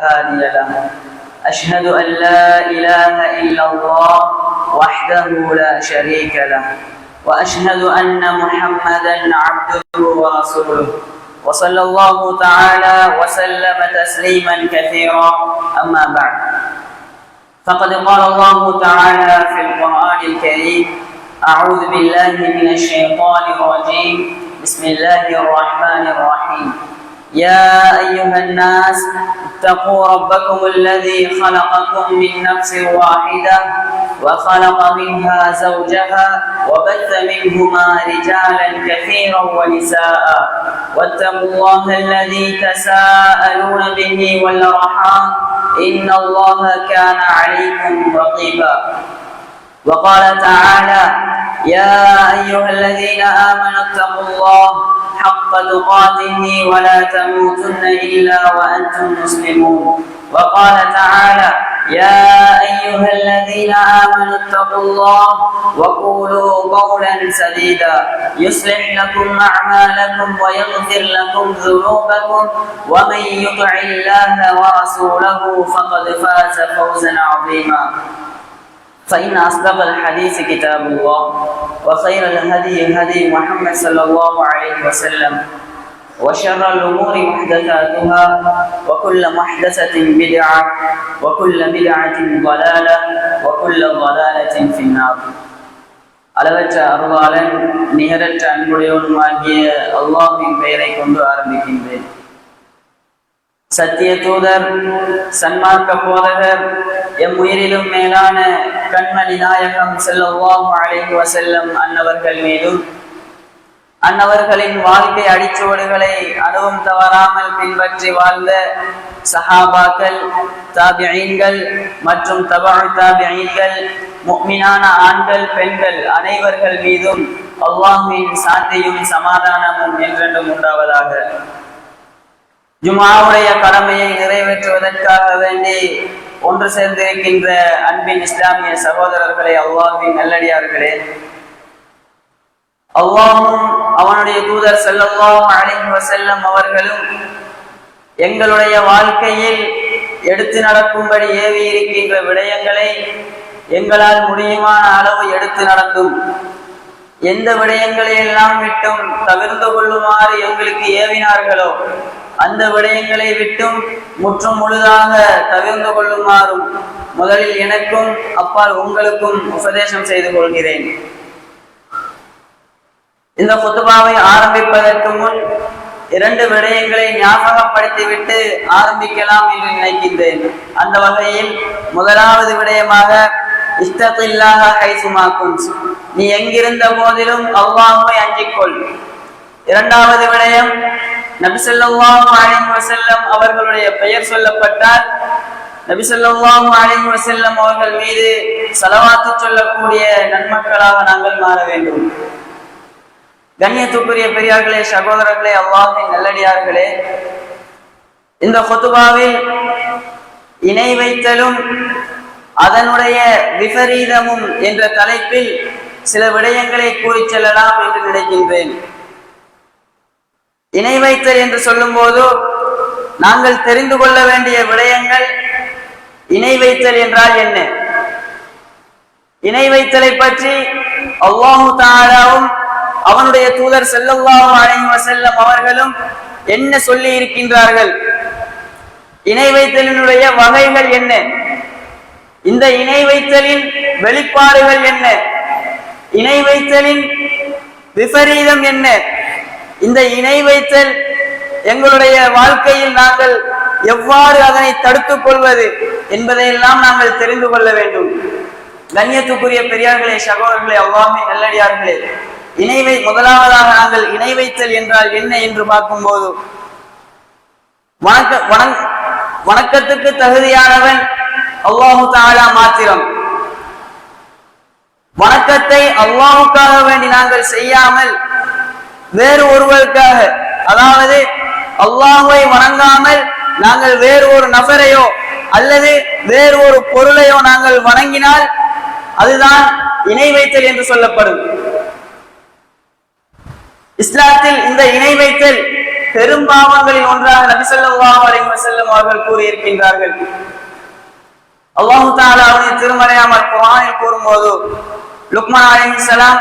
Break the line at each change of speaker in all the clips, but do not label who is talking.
هادي له أشهد أن لا إله إلا الله وحده لا شريك له. وأشهد أن محمدا عبده ورسوله. وصلى الله تعالى وسلم تسليما كثيرا. أما بعد. فقد قال الله تعالى في القرآن الكريم أعوذ بالله من الشيطان الرجيم. بسم الله الرحمن الرحيم. يا أيها الناس اتقوا ربكم الذي خلقكم من نفس واحدة وخلق منها زوجها وبث منهما رجالا كثيرا ونساء. واتقوا الله الذي تساءلون به والأرحام. إن الله كان عليكم رقيبا. وقال تعالى يا أيها الذين آمنوا اتقوا الله حق تقاته ولا تموتن إلا وأنتم مسلمون. وقال تعالى يا أيها الذين آمنوا اتقوا الله وقولوا قولا سديدا. يصلح لكم أعمالكم ويغفر لكم ذنوبكم. ومن يطع الله ورسوله فقد فاز فوزا عظيما. فإن أصدق الحديث كتاب الله وخير الهدي هدي محمد صلى الله عليه وسلم وشر الأمور محدثاتها وكل محدثة بدعة وكل بدعة ضلالة وكل ضلالة في النار அளவற்ற அருளாளன் நிகரற்ற அன்புடையவனுமாகிய அல்லாஹின் பெயரை கொண்டு ஆரம்பிக்கின்றேன் சத்திய தூதர் சன்மார்க்க போதகர் எம் உயிரிலும் மேலான கண்மணி நாயகம் செல்லவாம் அழைந்து வசல்லம் அன்னவர்கள் மீதும் அன்னவர்களின் வாழ்க்கை அடிச்சுவடுகளை அணுவும் தவறாமல் பின்பற்றி வாழ்ந்த சஹாபாக்கள் தாபியீன்கள் மற்றும் தபால் தாபியீன்கள் முக்மினான ஆண்கள் பெண்கள் அனைவர்கள் மீதும் அல்லாஹின் சாந்தியும் சமாதானமும் என்றென்றும் உண்டாவதாக. ஜுமாவுடைய கடமையை நிறைவேற்றுவதற்காக வேண்டி ஒன்று சேர்ந்திருக்கின்ற அன்பின் இஸ்லாமிய சகோதரர்களே அல்லாஹின் நல்லடியார்களே. அல்லாஹும் அவனுடைய தூதர் செல்லல்லாம் அழைந்து செல்லும் அவர்களும் எங்களுடைய வாழ்க்கையில் எடுத்து நடக்கும்படி ஏவி இருக்கின்ற விடயங்களை எங்களால் முடியுமான அளவு எடுத்து நடந்தும் எந்த விடயங்களை எல்லாம் விட்டும் தவிர்ந்து கொள்ளுமாறு எங்களுக்கு ஏவினார்களோ அந்த விடயங்களை விட்டும் முற்றும் முழுதாக தவிர்ந்து கொள்ளுமாறும் முதலில் எனக்கும் அப்பால் உங்களுக்கும் உபதேசம் செய்து கொள்கிறேன். இந்த குத்துபாவை ஆரம்பிப்பதற்கு முன் இரண்டு விடயங்களை ஞாபகப்படுத்திவிட்டு ஆரம்பிக்கலாம் என்று நினைக்கின்றேன். அந்த வகையில் முதலாவது விடயமாக இஷ்டத்தில்லாக கைசுமாக்கும் நீ எங்கிருந்த போதிலும் அவ்வாமை அஞ்சிக்கொள். இரண்டாவது விடயம் நபிசல்லாஹு அலைஹி வஸல்லம் அவர்களுடைய பெயர் சொல்லப்பட்டால் நபிசல்லாஹு அலைஹி செல்லம் அவர்கள் மீது செலவாத்து சொல்லக்கூடிய நன்மக்களாக நாங்கள் மாற வேண்டும். கண்ணியத்துக்குரிய பெரியார்களே சகோதரர்களே அல்லாஹின் நல்லடியார்களே இந்த கொத்துபாவில் இணை வைத்தலும் அதனுடைய விபரீதமும் என்ற தலைப்பில் சில விடயங்களை கூறி செல்லலாம் என்று நினைக்கின்றேன். இணை வைத்தல் என்று சொல்லும் போது நாங்கள் தெரிந்து கொள்ள வேண்டிய விடயங்கள் இணை வைத்தல் என்றால் என்ன? இணை வைத்தலை பற்றி அல்லாஹு தாராவும் அவனுடைய தூதர் செல்லல்லாஹு அலைஹி வஸல்லம் அவர்களும் என்ன சொல்லி இருக்கின்றார்கள்? இணை வைத்தலினுடைய வகைகள் என்ன? இந்த இணை வைத்தலின் வெளிப்பாடுகள் என்ன? இணை வைத்தலின் விபரீதம் என்ன? இந்த இணை வைத்தல் எங்களுடைய வாழ்க்கையில் நாங்கள் எவ்வாறு அதனை தடுத்துக் கொள்வது என்பதையெல்லாம் நாங்கள் தெரிந்து கொள்ள வேண்டும். கண்ணியத்துக்குரிய பெரியார்களே சகோதரர்களே அவ்வாமே நல்லடியார்களே இணைவை முதலாவதாக நாங்கள் இணை வைத்தல் என்றால் என்ன என்று பார்க்கும்போது வணக்க வணங் வணக்கத்துக்கு தகுதியானவன் அல்லாஹு தாலா மாத்திரம். வணக்கத்தை அல்லாஹுக்காக வேண்டி நாங்கள் செய்யாமல் வேறு ஒருவருக்காக. அதாவது அல்லாஹுவை வணங்காமல் நாங்கள் வேறு ஒரு நபரையோ அல்லது வேறு ஒரு பொருளையோ நாங்கள் வணங்கினால் அதுதான் இணை வைத்தல் என்று சொல்லப்படும். இஸ்லாத்தில் இந்த இணை வைத்தல் பெரும் பாவங்களில் ஒன்றாக நபி ஸல்லல்லாஹு அவர்கள் கூறியிருக்கின்றார்கள். அல்லாஹு தாலா அவனை திருமறையாமல் குரானில் கூறும்போது லுக்மான் சலாம்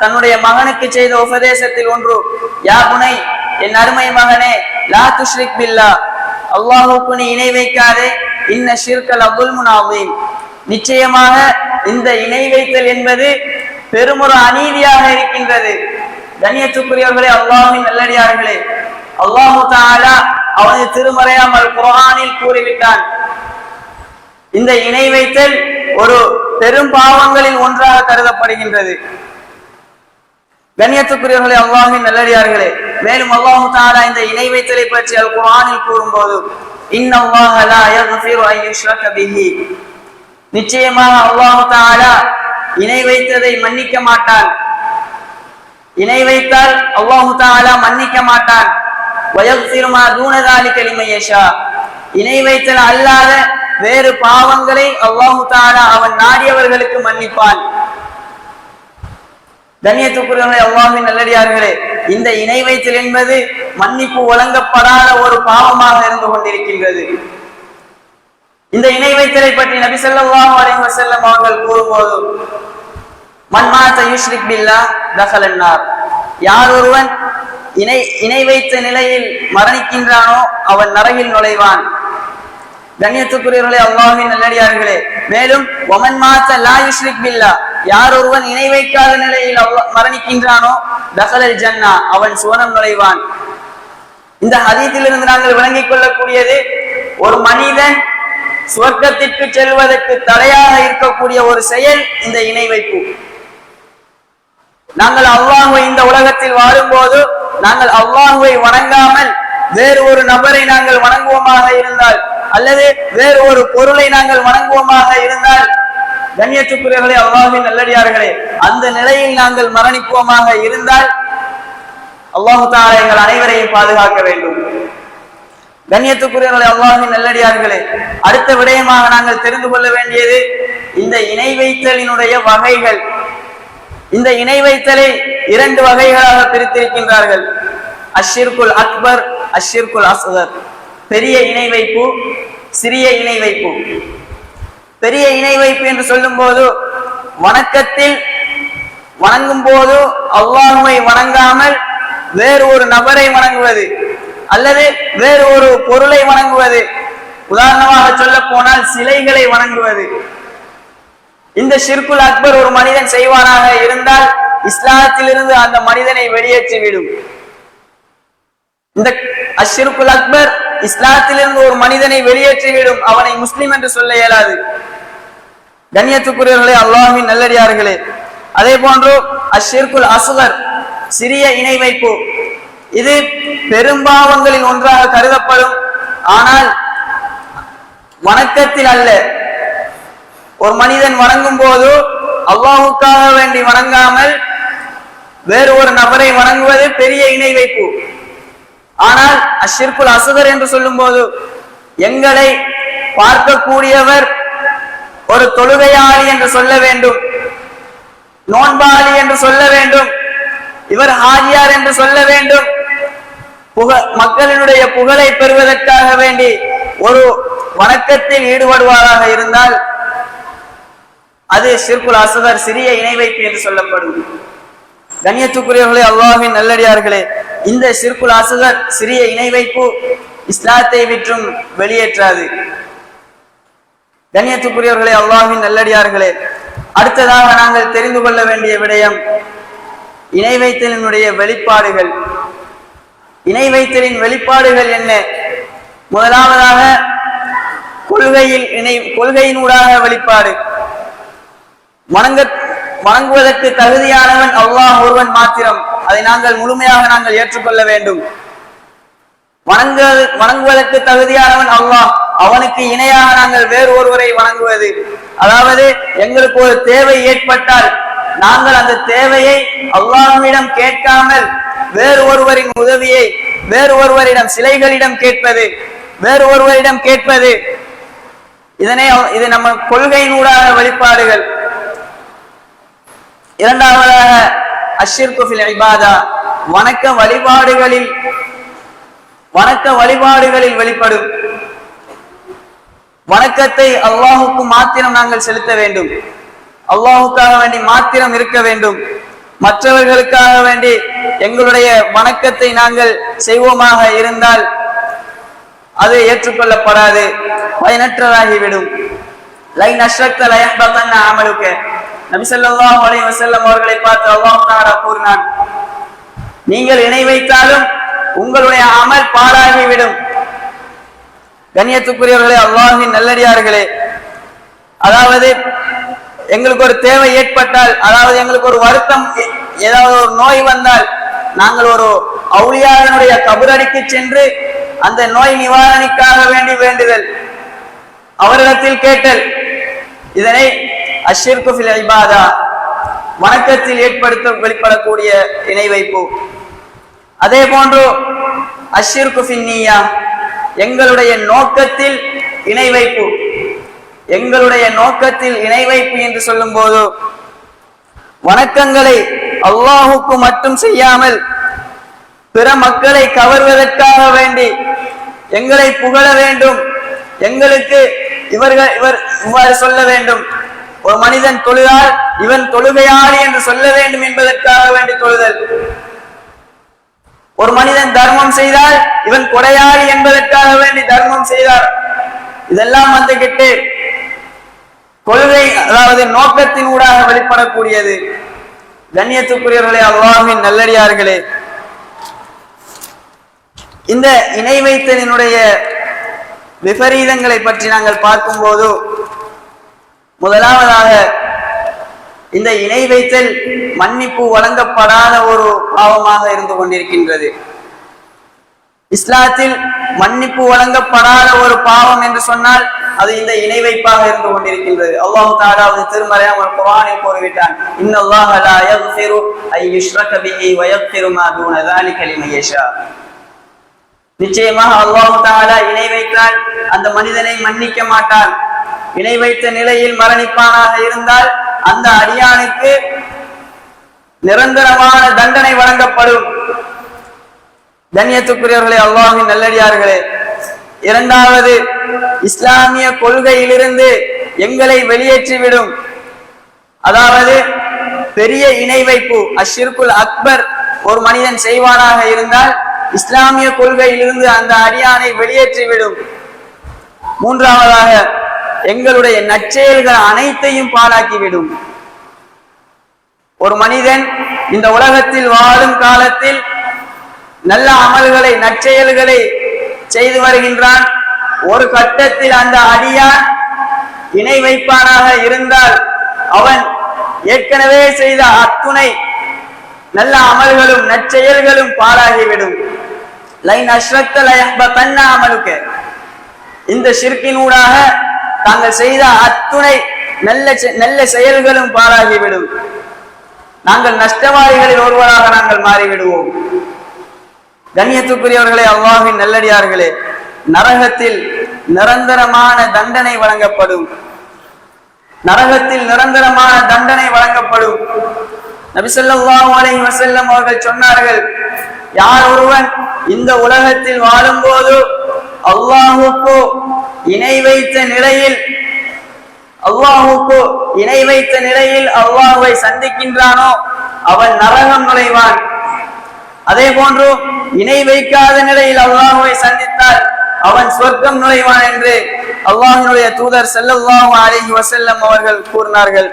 தன்னுடைய மகனுக்கு செய்த உபதேசத்தில் ஒன்று யா புனை என் அருமை மகனே லா துஷ்ரிக் பில்லா அல்லாஹுக்கு நீ இணை வைக்காதே இன்ன ஷிர்கல் அபுல் முனாவீம் நிச்சயமாக இந்த இணை வைத்தல் என்பது பெருமொரு அநீதியாக இருக்கின்றது. கண்ணியத்துக்குரியவர்களே அல்லாஹின் நல்லடியார்களே அல்லாஹு தாலா அவனது திருமறையாமல் குரானில் கூறிவிட்டான். இந்த இணை வைத்தல் ஒரு பெரும் பாவங்களில் ஒன்றாக கருதப்படுகின்றது. கண்ணியத்துக்குரியவர்களே அல்லாஹின் நல்லடியார்களே மேலும் அல்லாஹு தாரா இந்த இணை வைத்தலை பற்றி அல் குரானில் கூறும்போது நிச்சயமாக அல்லாஹு தாலா இணை வைத்ததை மன்னிக்க மாட்டான். இணை வைத்தால் அல்லாஹு தாலா மன்னிக்க மாட்டான். வயல் சிறுமா தூணதாலி கலிமையேஷா இணை வைத்தல் அல்லாத வேறு பாவங்களை அல்லாஹு தாலா அவன் நாடியவர்களுக்கு மன்னிப்பான். கண்ணியத்துக்குரியவர்களே அல்லாஹின் நல்லடியார்களே இந்த இணை வைத்தல் என்பது மன்னிப்பு வழங்கப்படாத ஒரு பாவமாக இருந்து கொண்டிருக்கின்றது. இந்த இணை வைத்தலை பற்றி நபி ஸல்லல்லாஹு அலைஹி வஸல்லம் அவர்கள் கூறும்போது மன்மாத்த யூஸ்ரிக் பில்லா தஹலன் யார் ஒருவன் இணை இணை வைத்த நிலையில் மரணிக்கின்றானோ அவன் நரகில் நுழைவான். கண்ணியத்துக்குரியவர்களே அல்லாஹின் நல்லடியார்களே. மேலும் ஒமன் மாத்த லா யுஷ்ரிக் பில்லா யார் ஒருவன் இணை வைக்காத நிலையில் மரணிக்கின்றானோ தகலல் ஜன்னா அவன் சுவனம் நுழைவான். இந்த ஹதீத்திலிருந்து நாங்கள் விளங்கிக் கொள்ளக்கூடியது ஒரு மனிதன் சுவர்க்கத்திற்கு செல்வதற்கு தடையாக இருக்கக்கூடிய ஒரு செயல் இந்த இணை வைப்பு. நாங்கள் அல்லாஹுவை இந்த உலகத்தில் வாழும்போது நாங்கள் அல்லாஹுவை வணங்காமல் வேறு ஒரு நபரை நாங்கள் வணங்குவோமாக இருந்தால் அல்லது வேறு ஒரு பொருளை நாங்கள் வணங்குவோமாக இருந்தால் கண்ணியத்துக்குரியவர்களே அல்லாஹின் நல்லடியார்களே அந்த நிலையில் நாங்கள் மரணிப்போமாக இருந்தால் அல்லாஹு தாரா எங்கள் அனைவரையும் பாதுகாக்க வேண்டும். கண்ணியத்துக்குரியவர்களே அல்லாஹின் நல்லடியார்களே அடுத்த விடயமாக நாங்கள் தெரிந்து கொள்ள வேண்டியது இந்த இணை வைத்தலினுடைய வகைகள். இந்த இணை வைத்தலை இரண்டு வகைகளாக பிரித்திருக்கின்றார்கள். அஷிர்குல் அக்பர் அஷிர்குல் அஸ்கர். பெரிய இணை வைப்பு சிறிய இணை வைப்பு. பெரிய இணை வைப்பு என்று சொல்லும் போது வணக்கத்தில் வணங்கும் போது அல்லாஹுவை வணங்காமல் வேறு ஒரு நபரை வணங்குவது அல்லது வேறு ஒரு பொருளை வணங்குவது. உதாரணமாக சொல்ல போனால் சிலைகளை வணங்குவது. இந்த ஷிர்குல் அக்பர் ஒரு மனிதன் செய்வானாக இருந்தால் இஸ்லாத்திலிருந்து அந்த மனிதனை வெளியேற்றிவிடும். இந்த அஷிர்குல் அக்பர் இஸ்லாத்திலிருந்து ஒரு மனிதனை வெளியேற்றிவிடும். அவனை முஸ்லிம் என்று சொல்ல இயலாது. கண்ணியத்துக்குரியவர்களே அல்லாஹின் நல்லடியார்களே. அதே போன்று அஷிர்குல் அசுகர் சிறிய இணை வைப்பு இது பெரும்பாவங்களில் ஒன்றாக கருதப்படும். ஆனால் வணக்கத்தில் அல்ல. ஒரு மனிதன் வணங்கும் போது அல்லாஹுக்காக வேண்டி வணங்காமல் வேறு ஒரு நபரை வணங்குவது பெரிய இணை வைப்பு ஆனால் அஷிர்குல் அசுகர் என்று சொல்லும் போது எங்களை பார்க்கக்கூடியவர் ஒரு தொழுகையாளி என்று சொல்ல வேண்டும் நோன்பாளி என்று சொல்ல வேண்டும் இவர் ஹாஜியார் என்று சொல்ல வேண்டும். புக மக்களினுடைய புகழை பெறுவதற்காக வேண்டி ஒரு வணக்கத்தில் ஈடுபடுவாராக இருந்தால் அது சிற்குல் அசுகர் சிறிய இணை வைப்பு என்று சொல்லப்படும் கண்ணியத்துக்குரியவர்களே அல்லாஹின் நல்லடியார்களே இந்த சிற்குல் அசுகர் சிறிய இணை வைப்பு இஸ்லாத்தை விற்றும் வெளியேற்றாது. கண்ணியத்துக்குரியவர்களே அல்லாஹின் நல்லடியார்களே அடுத்ததாக நாங்கள் தெரிந்து கொள்ள வேண்டிய விடயம் இணை வைத்தலினுடைய வெளிப்பாடுகள். இணை வைத்தலின் வெளிப்பாடுகள் என்ன? முதலாவதாக கொள்கையில் இணை கொள்கையினூடாக வெளிப்பாடு. வணங்க வணங்குவதற்கு தகுதியானவன் அல்லாஹ் ஒருவன் மாத்திரம். அதை நாங்கள் முழுமையாக நாங்கள் ஏற்றுக்கொள்ள வேண்டும். வணங்க வணங்குவதற்கு தகுதியானவன் அல்லாஹ். அவனுக்கு இணையாக நாங்கள் வேறு ஒருவரை வணங்குவது. அதாவது எங்களுக்கு ஒரு தேவை ஏற்பட்டால் நாங்கள் அந்த தேவையை அல்லாஹ்விடம் கேட்காமல் வேறு ஒருவரின் உதவியை வேறு ஒருவரிடம் சிலைகளிடம் கேட்பது வேறு ஒருவரிடம் கேட்பது. இதனை இது நம்ம கொள்கையினூடாக வெளிப்பாடுகள். இரண்டாவதாக அஷிர்குஃபில் இபாதா வணக்க வழிபாடுகளில் வணக்க வழிபாடுகளில் வெளிப்படும். வணக்கத்தை அல்லாஹுக்கு மாத்திரம் நாங்கள் செலுத்த வேண்டும். அல்லாஹுக்காக வேண்டி மாத்திரம் இருக்க வேண்டும். மற்றவர்களுக்காக வேண்டி எங்களுடைய வணக்கத்தை நாங்கள் செய்வோமாக இருந்தால் அது ஏற்றுக்கொள்ளப்படாது. பயனற்றதாகிவிடும். லைன் அஷ்ரக்த லயஹ்பதன்ன அமலுக்க. நபி ஸல்லல்லாஹு அலைஹி வஸல்லம் அவர்களை பார்த்து அல்லாஹ் தஆலா கூறினான் நீங்கள் இணை வைத்தாலும் உங்களுடைய அமல் பாழாகிவிடும். கண்ணியத்துக்குரியவர்களே அல்லாஹின் நல்லடியார்களே அதாவது எங்களுக்கு ஒரு தேவை ஏற்பட்டால் அதாவது எங்களுக்கு ஒரு வருத்தம் ஏதாவது ஒரு நோய் வந்தால் நாங்கள் ஒரு அவுளியாவினுடைய கபரடிக்கு சென்று அந்த நோய் நிவாரணிக்காக வேண்டி வேண்டுதல். அவரிடத்தில் கேட்டல் இதனை அஷிர்கு ஃபில் இபாதா வணக்கத்தில் ஏற்படுத்த வெளிப்படக்கூடிய இணை வைப்பு. அதே போன்று அஷிர்கு நீயா எங்களுடைய நோக்கத்தில் இணை வைப்பு. எங்களுடைய நோக்கத்தில் இணை வைப்பு என்று சொல்லும் போது வணக்கங்களை அல்லாஹுக்கு மட்டும் செய்யாமல் பிற மக்களை கவர்வதற்காக வேண்டி எங்களை புகழ வேண்டும் எங்களுக்கு இவர்கள் இவர் இவ்வாறு சொல்ல வேண்டும். ஒரு மனிதன் தொழுதால் இவன் தொழுகையாளி என்று சொல்ல வேண்டும் என்பதற்காக வேண்டி தொழுதல். ஒரு மனிதன் தர்மம் செய்தால் இவன் கொடையாளி என்பதற்காக வேண்டி தர்மம் செய்தார். இதெல்லாம் வந்துகிட்டு கொள்கை அதாவது நோக்கத்தின் ஊடாக வெளிப்படக்கூடியது. கண்ணியத்துக்குரியவர்களே அல்லாஹின் நல்லடியார்களே. இந்த இணை வைத்தலினுடைய விபரீதங்களை பற்றி நாங்கள் பார்க்கும்போது முதலாவதாக இந்த இணை வைத்தல் மன்னிப்பு வழங்கப்படாத ஒரு பாவமாக இருந்து கொண்டிருக்கின்றது. இஸ்லாத்தில் மன்னிப்பு வழங்கப்படாத ஒரு பாவம் என்று சொன்னால் அது இந்த இணை வைப்பாக இருந்து கொண்டிருக்கின்றது. அல்லாஹு தாலா திருமறையாமல் குரானை ஒரு குரானில் கூறிவிட்டான் இன்னல்லாஹ் லா ஐ யுஷ்ரக பிஹி வ யக்ஃபிரு மா தூன நிச்சயமாக அல்லாஹு தாலா இணை வைத்தால் அந்த மனிதனை மன்னிக்க மாட்டான். இணை வைத்த நிலையில் மரணிப்பானாக இருந்தால் அந்த அடியானுக்கு நிரந்தரமான தண்டனை வழங்கப்படும். தன்யத்துக்குரியவர்களை அல்லாஹின் நல்லடியார்களே இரண்டாவது இஸ்லாமிய கொள்கையிலிருந்து எங்களை வெளியேற்றிவிடும். அதாவது பெரிய இணை வைப்பு அஷிர்குல் அக்பர் ஒரு மனிதன் செய்வானாக இருந்தால் இஸ்லாமிய கொள்கையிலிருந்து அந்த அடியானை வெளியேற்றிவிடும். மூன்றாவதாக எங்களுடைய நற்செயல்கள் அனைத்தையும் பாழாக்கிவிடும். ஒரு மனிதன் இந்த உலகத்தில் வாழும் காலத்தில் நல்ல அமல்களை நற்செயல்களை செய்து வருகின்றான். ஒரு கட்டத்தில் அந்த அடியான் இணை வைப்பானாக இருந்தால் அவன் ஏற்கனவே செய்த அத்துணை நல்ல அமல்களும் நற்செயல்களும் பாழாகிவிடும். லைன் அஸ்ரத்த இந்த ஷிர்கினூடாக தாங்கள் செய்த அத்துணை நல்ல நல்ல செயல்களும் பாழாகிவிடும். நாங்கள் நஷ்டவாதிகளில் ஒருவராக நாங்கள் மாறிவிடுவோம். கண்ணியத்துக்குரியவர்களே அவ்வாவின் நல்லடியார்களே நரகத்தில் நிரந்தரமான தண்டனை வழங்கப்படும். நரகத்தில் நிரந்தரமான தண்டனை வழங்கப்படும். நபி ஸல்லல்லாஹு அலைஹி அவர்கள் சொன்னார்கள் யார் ஒருவன் இந்த உலகத்தில் வாழும்போது அல்லாஹுக்கு இணை வைத்த நிலையில் அல்லாஹுக்கு இணை வைத்த நிலையில் அல்லாஹுவை சந்திக்கின்றானோ அவன் நரகம் நுழைவான். அதே போன்று இணை வைக்காத நிலையில் அல்லாஹுவை சந்தித்தால் அவன் சொர்க்கம் நுழைவான் என்று அல்லாஹினுடைய தூதர் ஸல்லல்லாஹு அலைஹி வசல்லம் அவர்கள் கூறினார்கள்.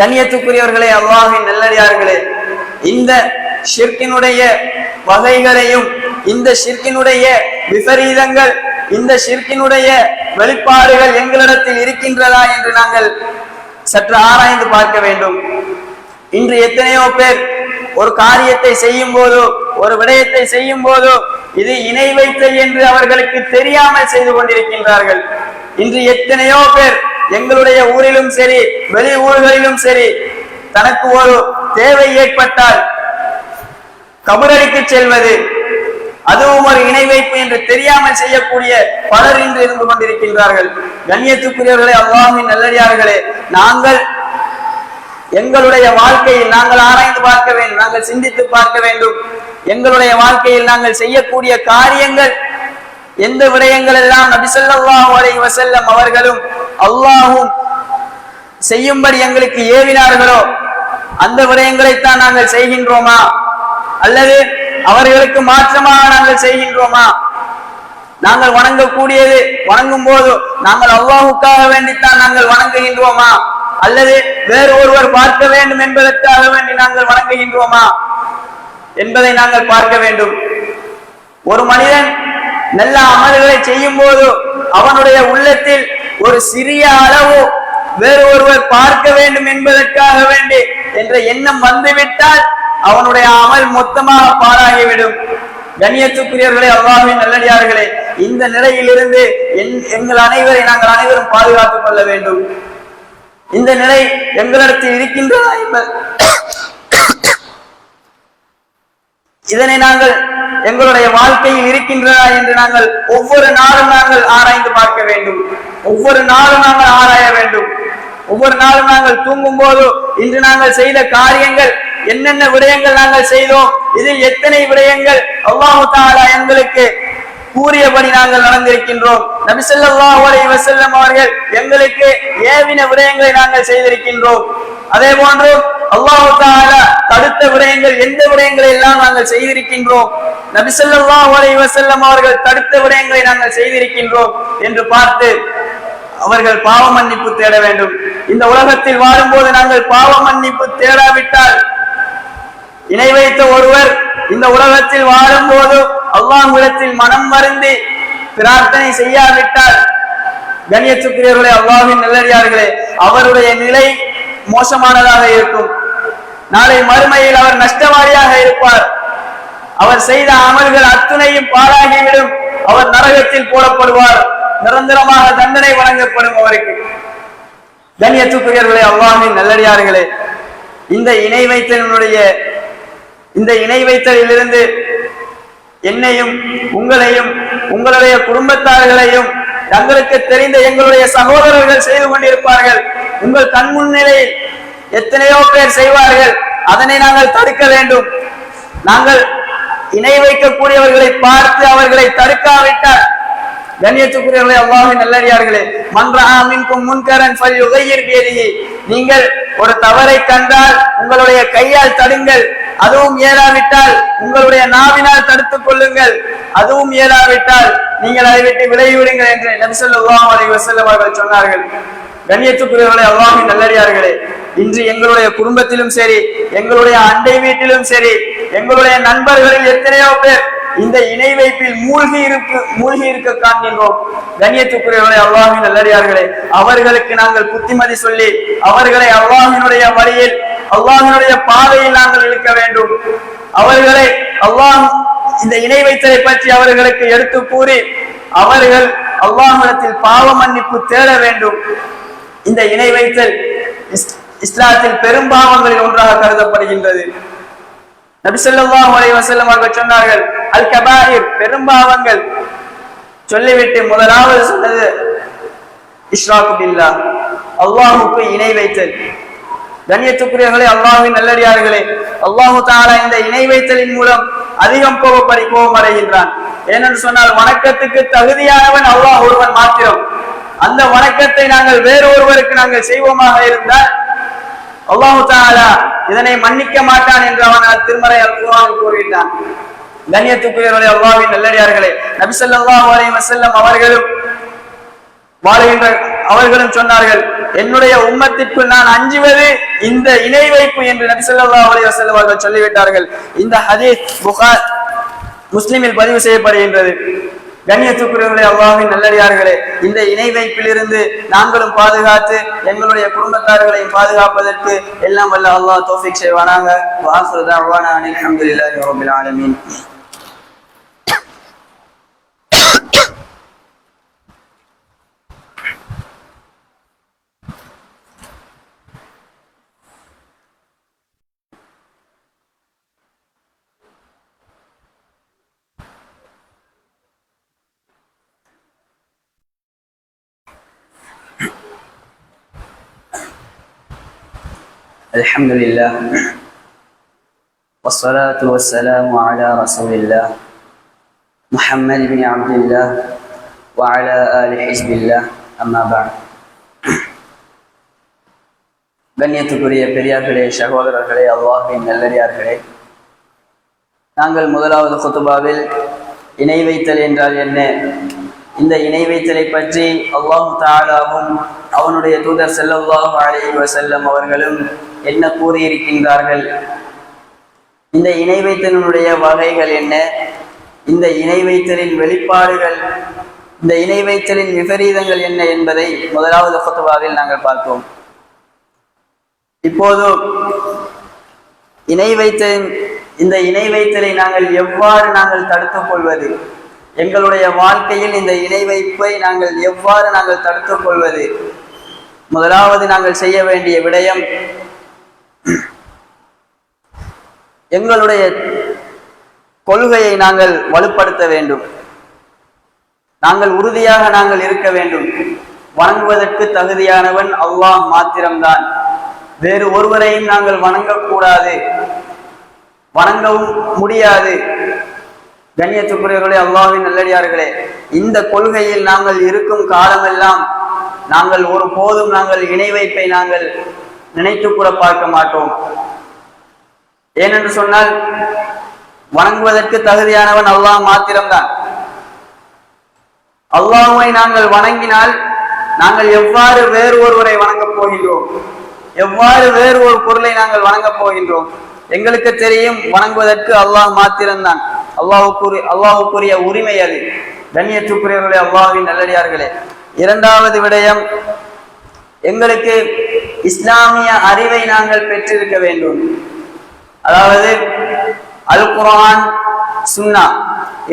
கண்ணியத்துக்குரியவர்களே அல்லாஹின் நல்லடியார்களே இந்த ஷிர்கினுடைய வகைகளையும் இந்த ஷிர்கினுடைய விபரீதங்கள் இந்த ஷிர்கினுடைய வெளிப்பாடுகள் எங்களிடத்தில் இருக்கின்றதா என்று நாங்கள் சற்று ஆராய்ந்து பார்க்க வேண்டும். இன்று எத்தனையோ பேர் ஒரு காரியத்தை செய்யும் போதோ ஒரு விடயத்தை செய்யும் போதோ இது இணை வைத்தல் என்று அவர்களுக்கு தெரியாமல் செய்து கொண்டிருக்கின்றார்கள். இன்று எத்தனையோ பேர் எங்களுடைய ஊரிலும் சரி வெளி ஊர்களிலும் சரி தனக்கு ஒரு தேவை ஏற்பட்டால் கபரடிக்கு செல்வது அதுவும் ஒரு இணை வைப்பு என்று தெரியாமல் செய்யக்கூடிய பலர் இன்று இருந்து கொண்டிருக்கின்றார்கள். கண்ணியத்துக்குரியவர்களே அல்லாமின் நல்லடியார்களே நாங்கள் எங்களுடைய வாழ்க்கையில் நாங்கள் ஆராய்ந்து பார்க்க வேண்டும் நாங்கள் சிந்தித்து பார்க்க வேண்டும். எங்களுடைய வாழ்க்கையில் நாங்கள் செய்யக்கூடிய காரியங்கள் எந்த விடயங்கள் எல்லாம் நபி அலை வசல்லம் அவர்களும் அல்லாஹும் செய்யும்படி எங்களுக்கு ஏவினார்களோ அந்த விடயங்களைத்தான் நாங்கள் செய்கின்றோமா? அல்லது அவர்களுக்கு மாற்றமாக நாங்கள் செய்கின்றோமா? நாங்கள் வணங்கக்கூடியது வணங்கும் போது நாங்கள் அல்லாஹுக்காக வேண்டித்தான் நாங்கள் வணங்குகின்றோமா? அல்லது வேறு ஒருவர் பார்க்க வேண்டும் என்பதற்காக வேண்டி நாங்கள் வணங்குகின்றோமா? என்பதை நாங்கள் பார்க்க வேண்டும். ஒரு மனிதன் நல்ல அமல்களை செய்யும் போது அவனுடைய உள்ளத்தில் ஒரு சிறிய அளவு வேறு ஒருவர் பார்க்க வேண்டும் என்பதற்காக வேண்டி என்ற எண்ணம் வந்துவிட்டால் அவனுடைய அமல் மொத்தமாக பாழாகிவிடும். கண்ணியத்துக்குரியவர்களே அல்லாஹின் நல்லடியார்களே இந்த நிலையிலிருந்து என் எங்கள் அனைவரை நாங்கள் அனைவரும் பாதுகாத்துக் கொள்ள வேண்டும். இந்த நிலை எங்களிடத்தில் இருக்கின்றதா என்பது. இதனை நாங்கள் எங்களுடைய வாழ்க்கையில் இருக்கின்றன என்று நாங்கள் ஒவ்வொரு நாளும் நாங்கள் ஆராய்ந்து பார்க்க வேண்டும். ஒவ்வொரு நாளும் நாங்கள் ஆராய வேண்டும். ஒவ்வொரு நாளும் நாங்கள் தூங்கும் போது இன்று நாங்கள் செய்த காரியங்கள் என்னென்ன விடயங்கள் நாங்கள் செய்தோம் இதில் எத்தனை விடயங்கள் அல்லாஹு தாலா எங்களுக்கு கூறியபடி நாங்கள் நடந்திருக்கின்றோம். நபிசல்லாஹ் ஸல்லல்லாஹு வசல்லம் அவர்கள் எங்களுக்கு ஏவின விடயங்களை நாங்கள் செய்திருக்கின்றோம். அதே போன்று அல்லாஹு தடுத்த விடயங்கள் எந்த விடயங்களை எல்லாம் நாங்கள் செய்திருக்கின்றோம்? நபிசல்லா ஸல்லல்லாஹு வசல்லம் அவர்கள் தடுத்த விடயங்களை நாங்கள் செய்திருக்கின்றோம் என்று பார்த்து அவர்கள் பாவ மன்னிப்பு தேட வேண்டும். இந்த உலகத்தில் வாழும்போது நாங்கள் பாவ மன்னிப்பு தேடாவிட்டால் இணை வைத்த ஒருவர் இந்த உலகத்தில் வாழும்போது அல்லாஹிடத்தில் மனம் மருந்தி பிரார்த்தனை செய்யாவிட்டால் கண்ணியத்துக்குரியவர்களே அல்லாஹின் நல்லடியார்களே அவருடைய நிலை மோசமானதாக இருக்கும். நாளை மறுமையில் அவர் நஷ்டவாளியாக இருப்பார். அவர் செய்த அமல்கள் அத்துணையும் பாழாகிவிடும். அவர் நரகத்தில் போடப்படுவார். நிரந்தரமாக தண்டனை வழங்கப்படும் அவருக்கு. கண்ணியத்துக்குரியவர்களே அவ்வாவின் நல்லடியார்களே இந்த இணை வைத்தலினுடைய இந்த இணை வைத்தலிலிருந்து என்னையும் உங்களையும் உங்களுடைய குடும்பத்தார்களையும் தங்களுக்கு தெரிந்த எங்களுடைய சகோதரர்கள் செய்து கொண்டிருப்பார்கள். உங்கள் கண் முன்னிலையில் எத்தனையோ பேர் செய்வார்கள். அதனை நாங்கள் தடுக்க வேண்டும். நாங்கள் இணை வைக்கக்கூடியவர்களை பார்த்து அவர்களை தடுக்காவிட்டால் கண்ணியத்துக்குரியவர்களை அல்லாஹின் நல்லடியார்களே. மன்றா மின்கும் முன்கரன் ஃபல்யுகையிர் பியதிஹி நீங்கள் ஒரு தவறை கண்டால் உங்களுடைய கையால் தடுங்கள். அதுவும் இயலாவிட்டால் உங்களுடைய நாவினால் தடுத்துக் கொள்ளுங்கள். அதுவும் இயலாவிட்டால் நீங்கள் அதை விட்டு விலகிவிடுங்கள் என்று நபி ஸல்லல்லாஹு அலைஹி அவர்கள் சொன்னார்கள். கண்ணியத்துக்குரியவர்களை அல்லாஹின் நல்லடியார்களே இன்று எங்களுடைய குடும்பத்திலும் சரி எங்களுடைய அண்டை வீட்டிலும் சரி எங்களுடைய நண்பர்களில் எத்தனையோ பேர் இந்த இணை வைப்பில் மூழ்கி இருக்கு மூழ்கி இருக்க காண்கின்றோம். கண்ணியத்துக்குரியவர்களே அல்லாஹின் நல்லடியார்களே அவர்களுக்கு நாங்கள் புத்திமதி சொல்லி அவர்களை அல்லாஹினுடைய வழியில் அல்லாஹினுடைய பாதையில் நாங்கள் இழுக்க வேண்டும். அவர்களை அல்லாஹ் இந்த இணை வைத்தலை பற்றி அவர்களுக்கு எடுத்து கூறி அவர்கள் அல்லாஹிடத்தில் பாவ மன்னிப்பு தேட வேண்டும். இந்த இணை வைத்தல் இஸ்லாத்தில் பெரும் பாவங்களில் ஒன்றாக கருதப்படுகின்றது. நபி ஸல்லல்லாஹு அலைஹி அவர்கள் சொன்னார்கள் அல் கபாயிர் பெரும்பாவங்கள். சொல்லிவிட்டு முதலாவது சொன்னது இஷ்ராக்கு பில்லா. அல்லாஹ்வுக்கு இணை வைத்தல். கண்ணியத்துக்குரியவர்களே அல்லாஹின் நல்லடியார்களே அல்லாஹு தஆலா இந்த இணை வைத்தலின் மூலம் அதிகம் கோபப்படி கோபம் அடைகின்றான். ஏனென்று சொன்னால் வணக்கத்துக்கு தகுதியானவன் அல்லாஹ் ஒருவன் மாத்திரம். அந்த வணக்கத்தை நாங்கள் வேறு ஒருவருக்கு நாங்கள் செய்வோமாக இருந்தால் அல்லாஹு தாலா இதனை மன்னிக்க மாட்டான் என்று அவன் திருமறை அல்குவான் கூறுகின்றான் கண்ணியத்துக்குரியவர்களே அல்லாவின் நல்லடியார்களே நபி ஸல்லல்லாஹு அலைஹி வஸல்லம் அவர்களும் வாழுகின்ற அவர்களும் சொன்னார்கள் என்னுடைய உம்மத்திற்கு நான் அஞ்சுவது இந்த இணை வைப்பு என்று நபி ஸல்லல்லாஹு அலைஹி அவர்கள் சொல்லிவிட்டார்கள். இந்த ஹதீஸ் புகார் முஸ்லிமில் பதிவு செய்யப்படுகின்றது. கண்ணியத்துக்குரியவர்களே அல்லாஹ்வின் நல்லடியார்களே இந்த இணை வைப்பிலிருந்து நாங்களும் பாதுகாத்து எங்களுடைய குடும்பத்தார்களையும் பாதுகாப்பதற்கு எல்லாம் வல்ல அல்லாஹ் தோஃபிக் செய்வானாங்க வாசுரு தஅவானா அனில் ஹம்துலில்லாஹி ரப்பில் ஆலமீன். الحمد لله والصلاة والسلام على رسول الله محمد بن عبد الله وعلى آل حزب الله أما بعد கண்ணியத்துக்குரிய பெரியார்களே சகோதரர்களே அல்லாஹின் நல்லடியார்களே நாங்கள் முதலாவது குத்துபாவில் இணை வைத்தல் என்றால் என்ன இந்த இணை வைத்தலை பற்றி அல்லாஹு தாலாவும் அவனுடைய தூதர் செல்லல்லாஹு அலைஹி வஸல்லம் அவர்களும் என்ன கூறியிருக்கின்றார்கள்? இந்த இணை வைத்தலினுடைய வகைகள் என்ன? இந்த இணை வைத்தலின் வெளிப்பாடுகள் இந்த இணை வைத்தலின் விபரீதங்கள் என்ன என்பதை முதலாவது ஃபத்துவாவில் நாங்கள் பார்ப்போம். இப்போது இணை வைத்தலின் இந்த இணை வைத்தலை நாங்கள் எவ்வாறு நாங்கள் தடுத்துக் கொள்வது? எங்களுடைய வாழ்க்கையில் இந்த இணை வைப்பை நாங்கள் எவ்வாறு நாங்கள் தடுத்துக் கொள்வது? முதலாவது நாங்கள் செய்ய வேண்டிய விடயம் எங்களுடைய கொள்கையை நாங்கள் வலுப்படுத்த வேண்டும். நாங்கள் உறுதியாக நாங்கள் இருக்க வேண்டும். வணங்குவதற்கு தகுதியானவன் அல்லாஹ் மாத்திரம்தான். வேறு ஒருவரையும் நாங்கள் வணங்கக்கூடாது. வணங்கவும் முடியாது. கண்ணியத்துக்குரியவர்களே அல்லாவின் நல்லடியார்களே இந்த கொள்கையில் நாங்கள் இருக்கும் காலமெல்லாம் நாங்கள் ஒரு போதும் நாங்கள் இணை வைப்பை நாங்கள் நினைத்து கூட பார்க்க மாட்டோம். ஏனென்று சொன்னால் வணங்குவதற்கு தகுதியானவன் அல்லாஹ் மாத்திரம்தான். அல்லாஹுவை நாங்கள் வணங்கினால் நாங்கள் எவ்வாறு வேறு ஒருவரை வணங்கப் போகின்றோம்? எவ்வாறு வேறு ஒரு பொருளை நாங்கள் வணங்கப் போகின்றோம்? எங்களுக்கு தெரியும் வணங்குவதற்கு அல்லாஹ் மாத்திரம்தான். அல்லாஹுக்குரிய அல்லாஹுக்குரிய உரிமை அது. கண்ணியத்துக்குரியவர்களே அல்லாஹின் நல்லடியார்களே. இரண்டாவது விடயம் எங்களுக்கு இஸ்லாமிய அறிவை நாங்கள் பெற்றிருக்க வேண்டும். அதாவது அல் குரான் சுன்னா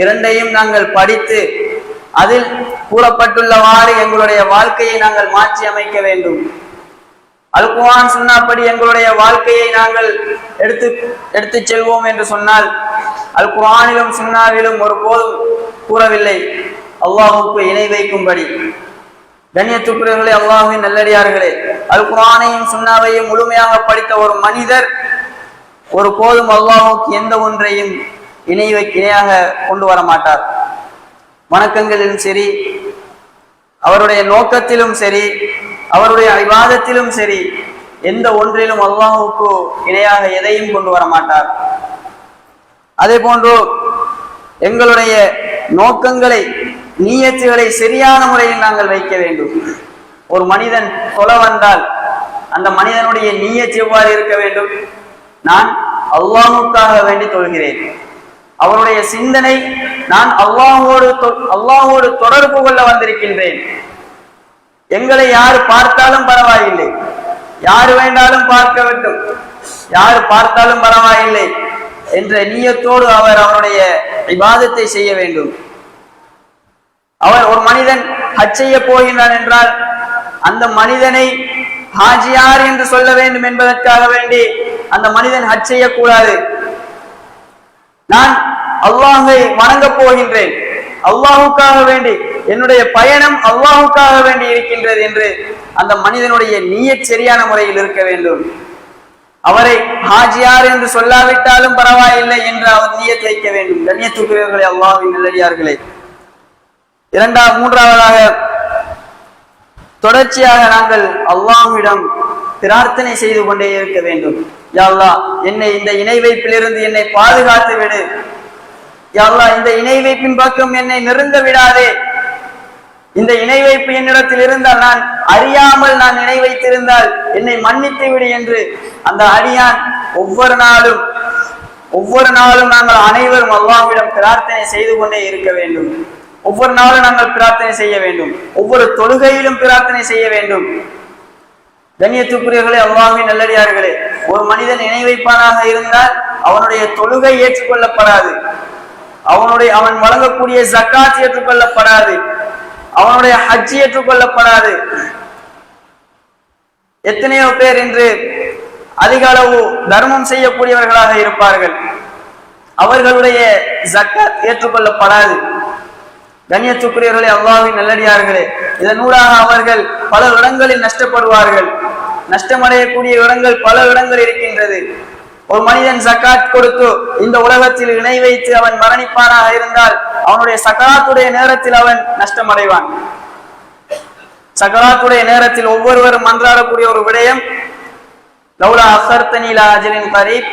இரண்டையும் நாங்கள் படித்து அதில் கூறப்பட்டுள்ளவாறு எங்களுடைய வாழ்க்கையை நாங்கள் மாற்றி அமைக்க வேண்டும். அல் குரான் சொன்னபடி எங்களுடைய வாழ்க்கையை நாங்கள் எடுத்து எடுத்து செல்வோம் என்று சொன்னால் அல் குரானிலும் சுன்னாவிலும் ஒருபோதும் கூறவில்லை. அல்லாஹுக்கு இணை வைக்கும்படி. கண்ணியத்துக்குரியவர்களே அல்லாஹுவின் நல்லடியார்களே அல் குரானையும் சுன்னாவையும் முழுமையாக படித்த ஒரு மனிதர் ஒரு போதும் அல்லாஹுக்கு எந்த ஒன்றையும் இணை வைக்க இணையாக கொண்டு வர மாட்டார். வணக்கங்களிலும் சரி அவருடைய நோக்கத்திலும் சரி அவருடைய விவாதத்திலும் சரி எந்த ஒன்றிலும் அல்லாஹுக்கு இணையாக எதையும் கொண்டு வர மாட்டார். அதே போன்று எங்களுடைய நோக்கங்களை நீயத்துகளை சரியான முறையில் நாங்கள் வைக்க வேண்டும். ஒரு மனிதன் கொலை வந்தால் அந்த மனிதனுடைய நீயத்து எவ்வாறு இருக்க வேண்டும்? நான் அல்லாஹுக்காக வேண்டி தொழுகிறேன். அவருடைய சிந்தனை நான் அல்லாஹோடு அல்லாஹோடு தொடர்பு கொள்ள வந்திருக்கின்றேன். எங்களை யார் பார்த்தாலும் பரவாயில்லை. யார் வேண்டாலும் பார்க்க வேண்டும். யார் பார்த்தாலும் பரவாயில்லை என்ற நீயத்தோடு அவர் அவருடைய விவாதத்தை செய்ய வேண்டும். அவர் ஒரு மனிதன் ஹஜ் செய்ய போகின்றான் என்றால் அந்த மனிதனை ஹாஜியார் என்று சொல்ல வேண்டும் என்பதற்காக வேண்டி அந்த மனிதன் ஹஜ் செய்யக்கூடாது. நான் அல்லாஹை வணங்கப் போகின்றேன். அல்லாஹுக்காக வேண்டி என்னுடைய பயணம் அல்லாஹுக்காக வேண்டி இருக்கின்றது என்று அந்த மனிதனுடைய நீய சரியான முறையில் இருக்க வேண்டும். அவரை ஹாஜியார் என்று சொல்லாவிட்டாலும் பரவாயில்லை என்று அவர் நீயத்தை வைக்க வேண்டும். கண்ணியத்துக்குரியவர்களே அல்லாஹின் நல்லடியார்களே. இரண்டாம் மூன்றாவதாக தொடர்ச்சியாக நாங்கள் அல்லாஹ்விடம் பிரார்த்தனை செய்து கொண்டே இருக்க வேண்டும். யாழ்லா என்னை இந்த இணை வைப்பிலிருந்து என்னை பாதுகாத்து விடு. யாழ்லா இந்த இணை வைப்பின் பக்கம் என்னை நெருங்க விடாதே. இந்த இணை வைப்பு என்னிடத்தில் இருந்தால் நான் அறியாமல் நான் இணை வைத்திருந்தால் என்னை மன்னித்து விடு என்று அந்த அடியான் ஒவ்வொரு நாளும் ஒவ்வொரு நாளும் நாங்கள் அனைவரும் அல்லாவிடம் பிரார்த்தனை செய்து கொண்டே இருக்க வேண்டும். ஒவ்வொரு நாளும் நாங்கள் பிரார்த்தனை செய்ய வேண்டும். ஒவ்வொரு தொழுகையிலும் பிரார்த்தனை செய்ய வேண்டும். கண்ணியத்துக்குரியர்களே அல்லாஹின் நல்லடியார்களே ஒரு மனிதன் இணை வைப்பானாக இருந்தால் அவனுடைய தொழுகை ஏற்றுக்கொள்ளப்படாது. அவனுடைய அவன் வழங்கக்கூடிய ஜக்காத் ஏற்றுக்கொள்ளப்படாது. அவனுடைய ஹஜ் ஏற்றுக்கொள்ளப்படாது. எத்தனையோ பேர் இன்று அதிக அளவு தர்மம் செய்யக்கூடியவர்களாக இருப்பார்கள். அவர்களுடைய ஜக்காத் ஏற்றுக்கொள்ளப்படாது. கண்ணியத்துக்குரியவர்களே அல்லாஹின் நல்லடியார்களே இதன் ஊடாக அவர்கள் பல இடங்களில் நஷ்டப்படுவார்கள். நஷ்டமடையக்கூடிய இடங்கள் பல இடங்கள் இருக்கின்றது. ஒரு மனிதன் சக்காத் கொடுத்து இந்த உலகத்தில் இணை வைத்து அவன் மரணிப்பானாக இருந்தால் அவனுடைய சகாத்துடைய நேரத்தில் அவன் நஷ்டம் அடைவான் சக்கராத்துடைய நேரத்தில் ஒவ்வொருவரும் மன்றாடக்கூடிய ஒரு விடயம் லவுலா அசர்த்தனி அஜலின் கரீப்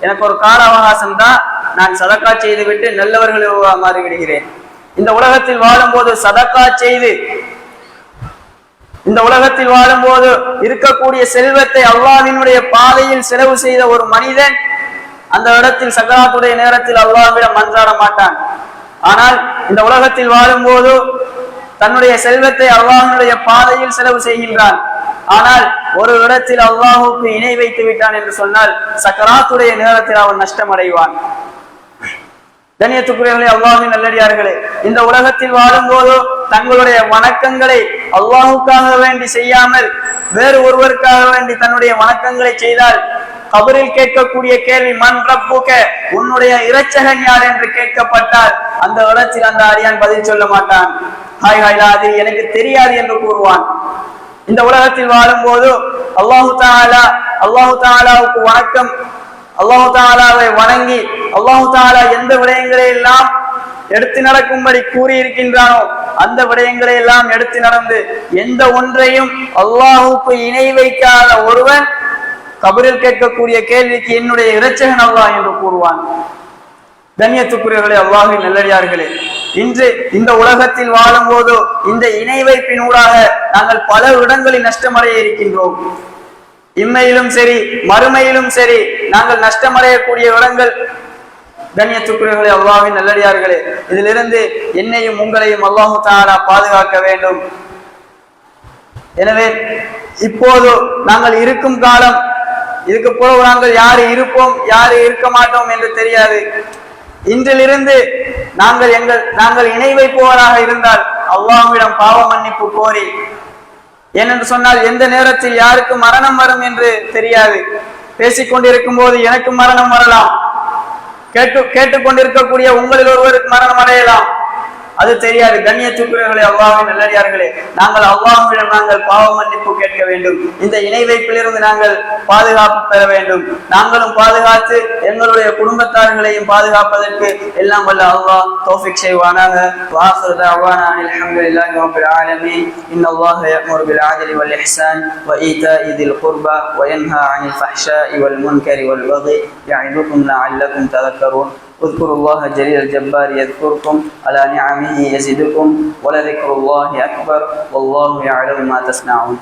எனக்கு ஒரு கால அவகாசம் தான் நான் சதக்கா செய்து விட்டு நல்லவர்கள் மாறிவிடுகிறேன். இந்த உலகத்தில் வாழும்போது சதக்கா செய்து இந்த உலகத்தில் வாழும்போது இருக்கக்கூடிய செல்வத்தை அல்லாவினுடைய பாதையில் செலவு செய்த ஒரு மனிதன் அந்த இடத்தில் சக்கராத்துடைய நேரத்தில் அல்லாவிடம் மன்றாட மாட்டான். ஆனால் இந்த உலகத்தில் வாழும்போது தன்னுடைய செல்வத்தை அல்லாஹ்வினுடைய பாதையில் செலவு செய்கின்றான். ஆனால் ஒரு இடத்தில் அல்லாஹுக்கு இணை வைத்து விட்டான் என்று சொன்னால் சக்கராத்துடைய நேரத்தில் அவன் நஷ்டம் அடைவான். கண்ணியத்துக்குரியவர்களே அல்லாஹின் நல்லடியார்களே இந்த உலகத்தில் வாழும்போது தங்களுடைய வணக்கங்களை அல்லாஹுக்காக வேண்டி செய்யாமல் வேறு ஒருவருக்காக வேண்டி தன்னுடைய வணக்கங்களை செய்தால் கபரில் கேட்கக்கூடிய கேள்வி மண் ரப்புக? உன்னுடைய இரட்சகன் யார் என்று கேட்கப்பட்டால் அந்த இடத்தில் அந்த அடியான் பதில் சொல்ல மாட்டான். ஹாய் ஹாய்லா அது எனக்கு தெரியாது என்று கூறுவான். இந்த உலகத்தில் வாழும்போது அல்லாஹு தாலா அல்லாஹு தாலாவுக்கு வணக்கம் அல்லாஹு தாலாவை வணங்கி அல்லாஹு தாலா எந்த விடயங்களை எல்லாம் எடுத்து நடக்கும்படி கூறி இருக்கின்றானோ அந்த விடயங்களை எல்லாம் எடுத்து நடந்து எந்த ஒன்றையும் அல்லாஹுக்கு இணை வைக்காத ஒருவன் கபரில் கேட்கக்கூடிய கேள்விக்கு என்னுடைய இரட்சகன் அல்லாஹ் என்று கூறுவான். கண்ணியத்துக்குரியவர்களே அல்லாஹின் நல்லடியார்களே இன்று இந்த உலகத்தில் வாழும் போது இந்த இணை வைப்பினூடாக நாங்கள் பல இடங்களில் நஷ்டமடைய இருக்கின்றோம். இம்மையிலும் சரி மறுமையிலும் சரி நாங்கள் நஷ்டமடையக்கூடிய இடங்கள் கண்ணியத்துக்குரியவர்களே அல்லாவின் நல்லடியார்களே இதிலிருந்து என்னையும் உங்களையும் அல்லாஹு தாலா பாதுகாக்க வேண்டும். எனவே இப்போது நாங்கள் இருக்கும் காலம் இதுக்கு பிறகு நாங்கள் யாரு இருப்போம் யாரு இருக்க மாட்டோம் என்று தெரியாது. இன்றிலிருந்து நாங்கள் எங்கள் நாங்கள் இணை வைப்பவராக இருந்தால் அல்லாஹ்விடம் பாவ மன்னிப்பு கோரி ஏனென்று சொன்னால் எந்த நேரத்தில் யாருக்கு மரணம் வரும் என்று தெரியாது. பேசிக்கொண்டிருக்கும் போது எனக்கு மரணம் வரலாம். கேட்டு கேட்டுக்கொண்டிருக்கக்கூடிய உங்களில் ஒருவருக்கு மரணம் அடையலாம். அது தெரியாது கண்ணியத்துக்குரியவர்களே அல்லாஹின் நல்லடியார்களே நாங்கள் அல்லாஹ்விடம் நாங்கள் பாவ மன்னிப்பு கேட்க வேண்டும் இந்த இணை வைப்பிலிருந்து நாங்கள் பாதுகாப்பு பெற வேண்டும் நாங்களும் பாதுகாத்து எங்களுடைய குடும்பத்தார்களையும் பாதுகாப்பதற்கு எல்லாம் வல்ல அல்லாஹ் தௌஃபிக் செய்வானாக وآخر دعوانا أن الحمد لله رب العالمين إن الله يأمر بالعدل والإحسان وإيتاء ذي القربى وينهى عن الفحشاء والمنكر والبغي يعظكم لعلكم تذكرون اذكروا الله الجليل الجبار يذكركم على نعمه يزدكم ولذكر الله أكبر والله يعلم ما تصنعون.